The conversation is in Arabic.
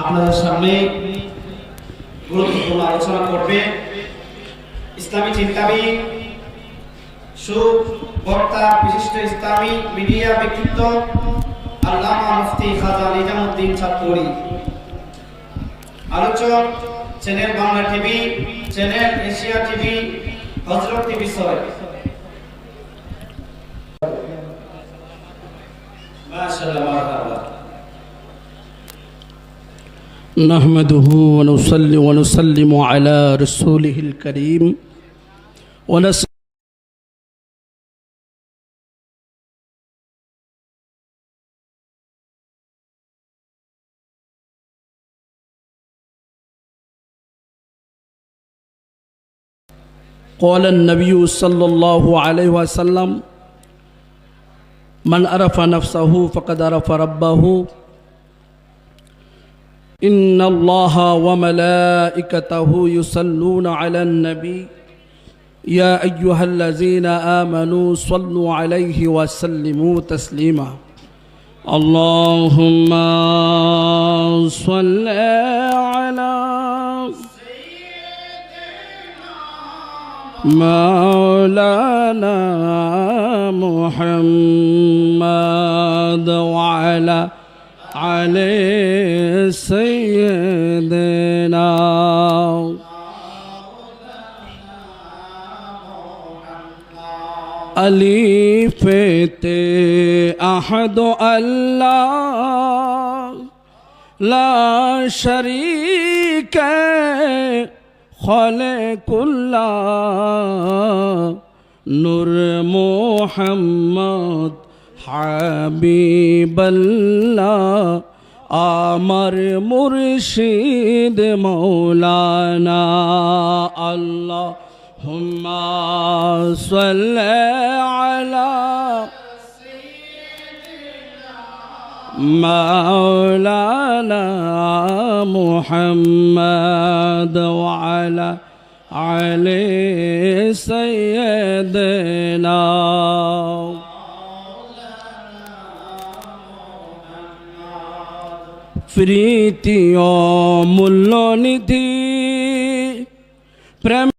আপনাদের সামনে গুরুত্বপূর্ণ আলোচনা করবে। ইসলামী চিন্তাবিদ, সুবক্তা, বিশিষ্ট ইসলামী মিডিয়া ব্যক্তিত্ব, আল্লামা মুফতি খাজা নিজামুদ্দিন চাঁদপুরি আলোচক, channel Bangla TV, channel Asia TV, হজরত টিভি ছয়। মাশাআল্লাহ نحمده ونصلي ونسلم على رسوله الكريم. ونس قال النبي صلى الله عليه وسلم من عرف نفسه فقد عرف ربه. إن الله وملائكته يصلون على النبي يا أيها الذين آمنوا صلوا عليه وسلموا تسليما اللهم صل على مولانا محمد وعلى علي سيدنا. أليفت أحد الله لا شريك خلق الله. نور محمد হাবিবাল্লাহ আমার মুর্শিদ মৌলানা আল্লাহ হুম্মা আলা مولانا محمد وعلى علي سيدنا প্রীতি অমূল্য নিধি। প্রেম